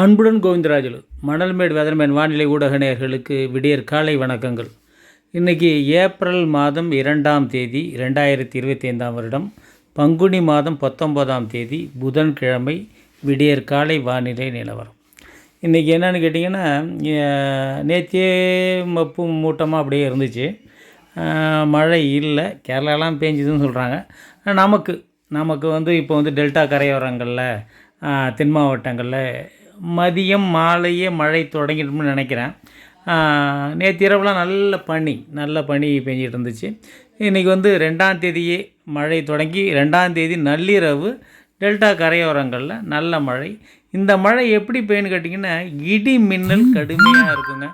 அன்புடன் கோவிந்தராஜலு மணல்மேடு வெதர்மேன் வானிலை ஊடக நேயர்களுக்கு விடியற் காலை வணக்கங்கள். இன்றைக்கி ஏப்ரல் மாதம் இரண்டாம் தேதி ரெண்டாயிரத்தி இருபத்தி ஐந்தாம் வருடம். பங்குனி மாதம் பத்தொம்போதாம் தேதி புதன்கிழமை விடியற் காலை வானிலை நிலவரம். இன்றைக்கி என்னன்னு கேட்டிங்கன்னா நேற்றே மப்பு மூட்டமாக அப்படியே இருந்துச்சு. மழை இல்லை கேரளாலாம் பேஞ்சுதுன்னு சொல்கிறாங்க நமக்கு நமக்கு வந்து இப்போ வந்து டெல்டா கரையோரங்களில் தென் மாவட்டங்களில் மதியம் மாலையே மழை தொடங்கிடும்னு நினைக்கிறேன். நேற்று இரவுலாம் நல்ல பனி நல்ல பனி பெஞ்சிட்டு இருந்துச்சு. இன்றைக்கி வந்து ரெண்டாம் தேதியே மழை தொடங்கி ரெண்டாம் தேதி நள்ளிரவு டெல்டா கரையோரங்களில் நல்ல மழை. இந்த மழை எப்படி பெய்யுன்னு கேட்டிங்கன்னா இடி மின்னல் கடுமையாக இருக்குங்க.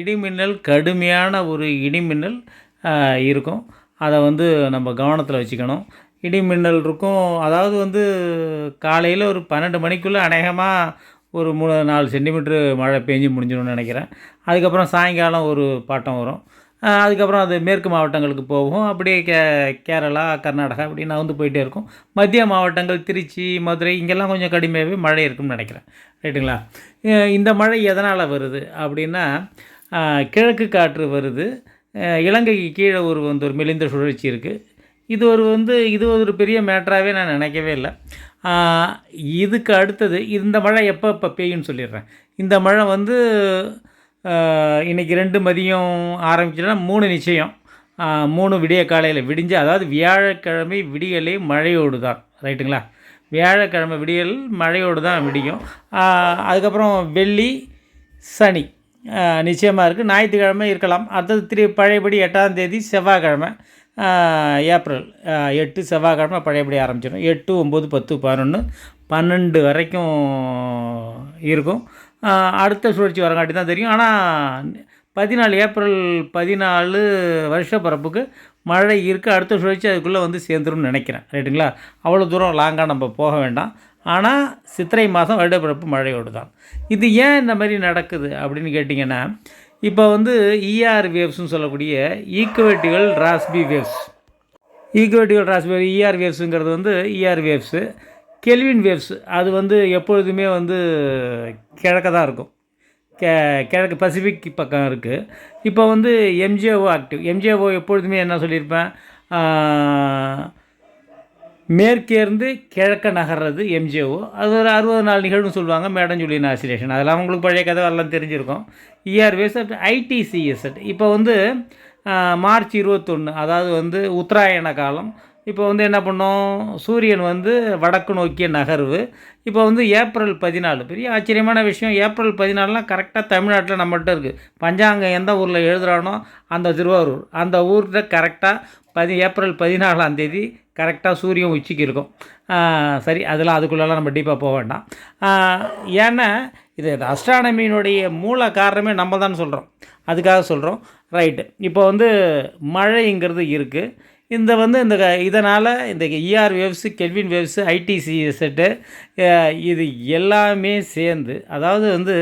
இடி மின்னல் கடுமையான ஒரு இடி மின்னல் இருக்கும். அதை வந்து நம்ம கவனத்தில் வச்சுக்கணும். இடி மின்னல் இருக்கும். அதாவது வந்து காலையில் ஒரு பன்னெண்டு மணிக்குள்ளே அநேகமாக ஒரு மூணு நாலு சென்டிமீட்ரு மழை பெஞ்சு முடிஞ்சிடும்னு நினைக்கிறேன். அதுக்கப்புறம் சாயங்காலம் ஒரு பாட்டம் வரும். அதுக்கப்புறம் அது மேற்கு மாவட்டங்களுக்கு போகும். அப்படியே கே கேரளா கர்நாடகா இப்படி நகர்ந்து போயிட்டே இருக்கும். மத்திய மாவட்டங்கள் திருச்சி மதுரை இங்கெல்லாம் கொஞ்சம் கடுமையாகவே மழை இருக்கும்னு நினைக்கிறேன். ரைட்டுங்களா? இந்த மழை எதனால் வருது அப்படின்னா கிழக்கு காற்று வருது. இலங்கைக்கு கீழே ஒரு வந்து ஒரு மெலிந்த சுழற்சி இருக்குது இது ஒரு வந்து இது ஒரு பெரிய மேட்டராகவே நான் நினைக்கவே இல்லை. இதுக்கு அடுத்தது இந்த மழை எப்போ இப்போ பெய்யும்னு சொல்லிடுறேன். இந்த மழை வந்து இன்றைக்கி ரெண்டு மதியம் ஆரம்பிச்சுன்னா மூணு நிச்சயம். மூணு விடிய காலையில் விடிஞ்சு அதாவது வியாழக்கிழமை விடியலே மழையோடு தான். ரைட்டுங்களா? வியாழக்கிழமை விடியல் மழையோடு தான் விடியும். அதுக்கப்புறம் வெள்ளி சனி நிச்சயமாக இருக்குது ஞாயிற்றுக்கிழமை இருக்கலாம். அடுத்தது திரு பழையபடி எட்டாம் தேதி செவ்வாய்க்கிழமை. ஏப்ரல் எட்டு செவ்வாய்க்கிழமை பழையபடி ஆரம்பிச்சிடும். எட்டு ஒம்பது பத்து பதினொன்று பன்னெண்டு வரைக்கும் இருக்கும். அடுத்த சுழற்சி வரங்காட்டி தான் தெரியும். ஆனால் பதினாலு ஏப்ரல் பதினாலு வருஷப்பிறப்புக்கு மழை இருக்குது அடுத்த சுழற்சி அதுக்குள்ளே வந்து சேர்ந்துரும்னு நினைக்கிறேன். ரைட்டுங்களா? அவ்வளோ தூரம் லாங்காக நம்ம போக வேண்டாம். ஆனால் சித்திரை மாதம் வருடப்பிறப்பு மழையோடு தான். இது ஏன் இந்த மாதிரி நடக்குது அப்படின்னு கேட்டிங்கன்னா இப்போ வந்து இஆர் வேவ்ஸ்னு சொல்லக்கூடிய equatorial Rossby waves equatorial Rossby ER வேவ்ஸுங்கிறது வந்து இஆர் வேவ்ஸு கெல்வின் வேவ்ஸ் அது வந்து எப்பொழுதுமே வந்து கிழக்க தான் இருக்கும். கே கிழக்கு பசிபிக் பக்கம் இருக்குது இப்போ வந்து எம்ஜிஓ ஆக்டிவ் எம்ஜிஓ எப்பொழுதுமே என்ன சொல்லியிருப்பேன்? மேற்கேர்ந்து கிழக்க நகர்றது எம்ஜிஓ அது ஒரு அறுபது நாள் நிகழ்வுன்னு சொல்லுவாங்க மேடம் ஜூலியன் ஆசிலேஷன் அதெல்லாம் உங்களுக்கு பழைய கதை எல்லாம் தெரிஞ்சிருக்கும். இஆர்வேஸ் ஐடிசிஎஸ்எட் இப்போ வந்து மார்ச் இருபத்தொன்று அதாவது வந்து உத்தராயண காலம். இப்போ வந்து என்ன பண்ணோம்? சூரியன் வந்து வடக்கு நோக்கிய நகர்வு. இப்போ வந்து ஏப்ரல் பதினாலு. பெரிய ஆச்சரியமான விஷயம் ஏப்ரல் பதினாலுலாம் கரெக்டாக தமிழ்நாட்டில் நம்மகிட்ட இருக்குது பஞ்சாங்கம் எந்த ஊரில் எழுதுகிறானோ அந்த திருவாரூர். அந்த ஊர்கிட்ட கரெக்டாக பதி ஏப்ரல் பதினாலாம் தேதி கரெக்டாக சூரியன் உச்சிக்கு இருக்கும். சரி அதெல்லாம் அதுக்குள்ளெல்லாம் நம்ம டீப்பாக போக வேண்டாம். ஏன்னா இது அஸ்ட்ரானமியினுடைய மூல காரணமே நம்ம தான் சொல்கிறோம் அதுக்காக சொல்கிறோம் ரைட்டு இப்போ வந்து மழைங்கிறது இருக்குது இந்த வந்து இந்த இதனால் இந்த IR waves Kelvin waves ITC set இது எல்லாமே சேர்ந்து அதாவது வந்து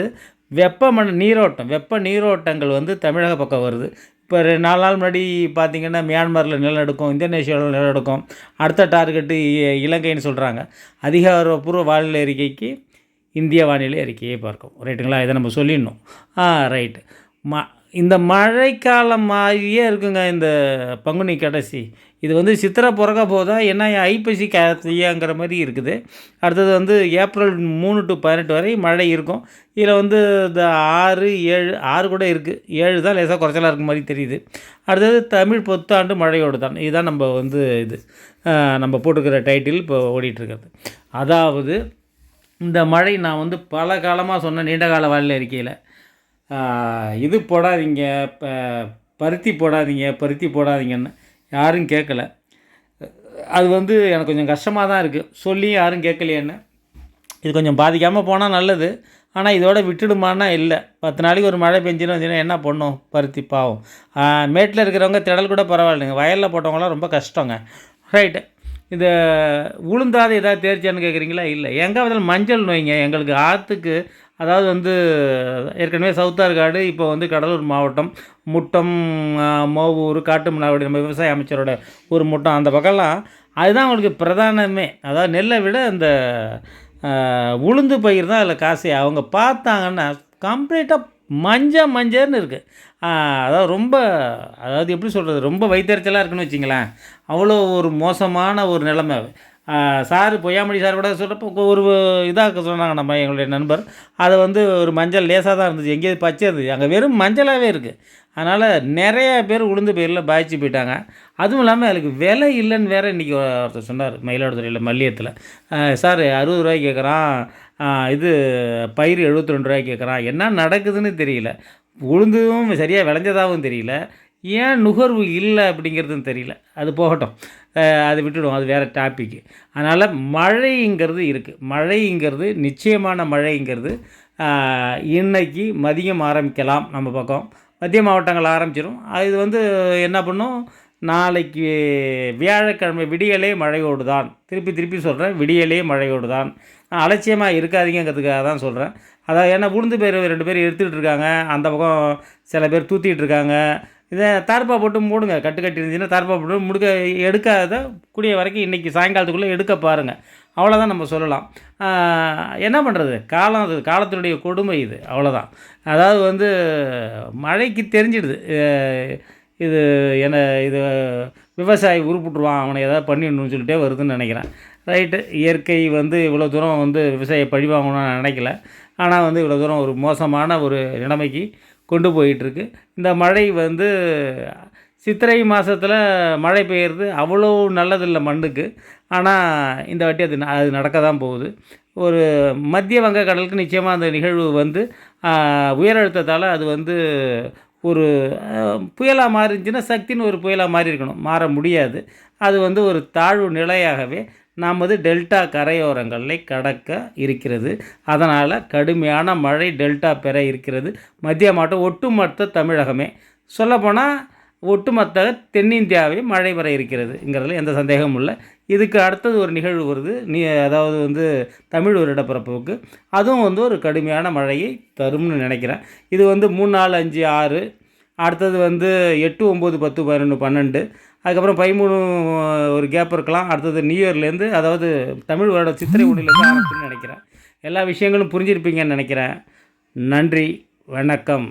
வெப்பமன நீரோட்டம் வெப்ப நீரோட்டங்கள் வந்து தமிழக பக்கம் வருது. இப்போ ரெண்டு நாலு நாள் முன்னாடி பார்த்திங்கன்னா மியான்மரில் நிலநடுக்கம் இந்தோனேஷியாவில் நிலநடுக்கம் அடுத்த டார்கெட்டு இ- இலங்கைன்னு சொல்கிறாங்க. அதிகாரப்பூர்வ வானிலை அறிக்கைக்கு இந்திய வானிலை அறிக்கையை பார்க்கும் ரைட்டுங்களா இதை நம்ம சொல்லிடணும். ஆ ரைட்டு ம இந்த மழைக்காலம் மாதிரியே இருக்குங்க இந்த பங்குனி கடைசி. இது வந்து சித்திரை பிறக்க போதா என்ன ஐப்பசி கார்த்திகைங்கிற மாதிரி இருக்குது. அடுத்தது வந்து ஏப்ரல் மூணு டு பதினெட்டு வரை மழை இருக்கும். இதில் வந்து இந்த ஆறு ஏழு ஆறு கூட இருக்குது ஏழு தான் லேசாக குறைச்சலாக இருக்க மாதிரி தெரியுது. அடுத்தது தமிழ் புத்தாண்டு மழையோடு தான். இதுதான் நம்ம வந்து இது நம்ம போட்டுக்கிற டைட்டில் இப்போ ஓடிட்டுருக்கிறது. அதாவது இந்த மழை நான் வந்து பல காலமாக சொன்னேன் நீண்ட கால வானிலை அறிக்கையில் இது போடாதீங்க இப்போ பருத்தி போடாதீங்க பருத்தி போடாதீங்கன்னு யாரும் கேட்கல. அது வந்து எனக்கு கொஞ்சம் கஷ்டமாக தான் இருக்குது சொல்லி யாரும் கேட்கலையேன்னு. இது கொஞ்சம் பாதிக்காமல் போனால் நல்லது. ஆனால் இதோட விட்டுடுமான்னா இல்லை. பத்து நாளைக்கு ஒரு மழை பெஞ்சுன்னு வச்சுன்னா என்ன பண்ணும்? பருத்தி பாவம். மேட்டில் இருக்கிறவங்க திடல் கூட பரவாயில்லைங்க. வயலில் போட்டவங்களாம் ரொம்ப கஷ்டங்க. ரைட்டு. இந்த உளுந்தாத ஏதாவது தேர்ச்சியான்னு கேட்குறீங்களா இல்லை. எங்கே பார்த்தாலும் மஞ்சள் நோய்ங்க. எங்களுக்கு ஆற்றுக்கு அதாவது வந்து ஏற்கனவே சவுத்தார்காடு இப்போ வந்து கடலூர் மாவட்டம் முட்டம் மோவூர் மோவூர் காட்டுமன்னாடி நம்ம விவசாய அமைச்சரோட ஒரு முட்டம் அந்த பக்கம்லாம் அதுதான் அவங்களுக்கு பிரதானமே. அதாவது நெல்லை விட அந்த உளுந்து பயிர் தான் அதில் காசு. அவங்க பார்த்தாங்கன்னா கம்ப்ளீட்டாக மஞ்சள் மஞ்சள்னு இருக்குது அதாவது ரொம்ப அதாவது எப்படி சொல்கிறது ரொம்ப வைத்தறிச்சலாக இருக்குன்னு வச்சிங்களேன். அவ்வளோ ஒரு மோசமான ஒரு நிலைமை சார் பொய்யாமொழி சார் கூட சொல்கிறப்போ ஒரு இதாக சொன்னாங்க நம்ம எங்களுடைய நண்பர். அதை வந்து ஒரு மஞ்சள் லேசாக தான் இருந்துச்சு எங்கேயும் பச்சை இருந்துச்சு அங்கே வெறும் மஞ்சளாகவே இருக்குது அதனால் நிறைய பேர் உளுந்து பயிரில் பாய்ச்சி போயிட்டாங்க. அதுவும் இல்லாமல் அதுக்கு விலை இல்லைன்னு வேற இன்றைக்கி ஒருத்தர் சொன்னார் மயிலாடுதுறையில் மல்லியத்தில். சார் அறுபது ரூபாய்க்கு கேட்குறான் இது பயிர் எழுபத்தி ரெண்டு ரூபாய்க்கு கேட்குறான் என்ன நடக்குதுன்னு தெரியல. உளுந்தும் சரியாக விளைஞ்சதாகவும் தெரியல. ஏன் நுகர்வு இல்லை அப்படிங்கிறதுன்னு தெரியல. அது போகட்டும். அது அதை அது வேறு டாப்பிக்கு அதனால் மழைங்கிறது இருக்குது மழைங்கிறது நிச்சயமான மழைங்கிறது இன்றைக்கி மதியம் ஆரம்பிக்கலாம் நம்ம பக்கம். மத்திய மாவட்டங்கள் ஆரம்பிச்சிடும் அது இது வந்து என்ன பண்ணும்? நாளைக்கு வியாழக்கிழமை விடியலே மழையோடு தான். திருப்பி திருப்பி சொல்கிறேன் விடியலே மழையோடு தான். நான் அலட்சியமாக இருக்காதீங்கிறதுக்காக தான் சொல்கிறேன் அதாவது ஏன்னா உளுந்து பேர் ரெண்டு பேர் எடுத்துக்கிட்டு இருக்காங்க. அந்த பக்கம் சில பேர் தூத்திட்டு இருக்காங்க. இதை தார்ப்பா போட்டு மூடுங்க கட்டு கட்டி இருந்துச்சுன்னா தார்ப்பா போட்டு முடுக்க எடுக்காத கூடிய வரைக்கும் இன்றைக்கி சாயங்காலத்துக்குள்ளே எடுக்க பாருங்கள் அவ்வளோதான் நம்ம சொல்லலாம். என்ன பண்ணுறது காலம் அது காலத்தினுடைய கொடுமை இது. அவ்வளோதான் அதாவது வந்து மழைக்கு தெரிஞ்சிடுது. இது என்ன இது விவசாயி உருப்பிட்டுருவான் அவனை ஏதாவது பண்ணிடணும்னு சொல்லிட்டே வருதுன்னு நினைக்கிறேன். ரைட்டு இயற்கை வந்து இவ்வளோ தூரம் வந்து விவசாயியை பழிவாங்கணும்னு நான் நினைக்கல. ஆனால் வந்து இவ்வளோ தூரம் ஒரு மோசமான ஒரு நிலைமைக்கு கொண்டு போயிட்டுருக்கு. இந்த மழை வந்து சித்திரை மாதத்தில் மழை பெய்யுறது அவ்வளோ நல்லதில்லை மண்ணுக்கு. ஆனால் இந்த வாட்டி அது ந- அது நடக்க தான் போகுது. ஒரு மத்திய வங்க கடலுக்கு நிச்சயமாக அந்த நிகழ்வு வந்து உயரழுத்தத்தால் அழுத்தத்தால் அது வந்து ஒரு புயலாக மாறிச்சுன்னா சக்தின்னு ஒரு புயலாக மாறி இருக்கணும் மாற முடியாது. அது வந்து ஒரு தாழ்வு நிலையாகவே நமது டெல்டா கரையோரங்களை கடக்க இருக்கிறது. அதனால் கடுமையான மழை டெல்டா பெற இருக்கிறது. மத்திய மாவட்டம் ஒட்டுமொத்த தமிழகமே. சொல்லப்போனால் ஒட்டுமொத்த தென்னிந்தியாவே மழை வர இருக்கிறதுங்கிறதுல எந்த சந்தேகமும் இல்லை. இதுக்கு அடுத்தது ஒரு நிகழ்வு வருது. நீ அதாவது வந்து தமிழ் வருடப்பிறப்புக்கு. அதுவும் வந்து ஒரு கடுமையான மழையை தரும்னு நினைக்கிறேன். இது வந்து மூணு நாலு அஞ்சு ஆறு அடுத்தது வந்து எட்டு ஒம்பது பத்து பதினொன்று பன்னெண்டு. அதுக்கப்புறம் பதிமூணு ஒரு கேப் இருக்கலாம். அடுத்தது நியூ இயர்லேருந்து அதாவது தமிழ் வருட சித்திரை ஒன்றிலேருந்து ஆரம்பிச்சுன்னு நினைக்கிறேன். எல்லா விஷயங்களும் புரிஞ்சிருப்பீங்கன்னு நினைக்கிறேன். நன்றி வணக்கம்.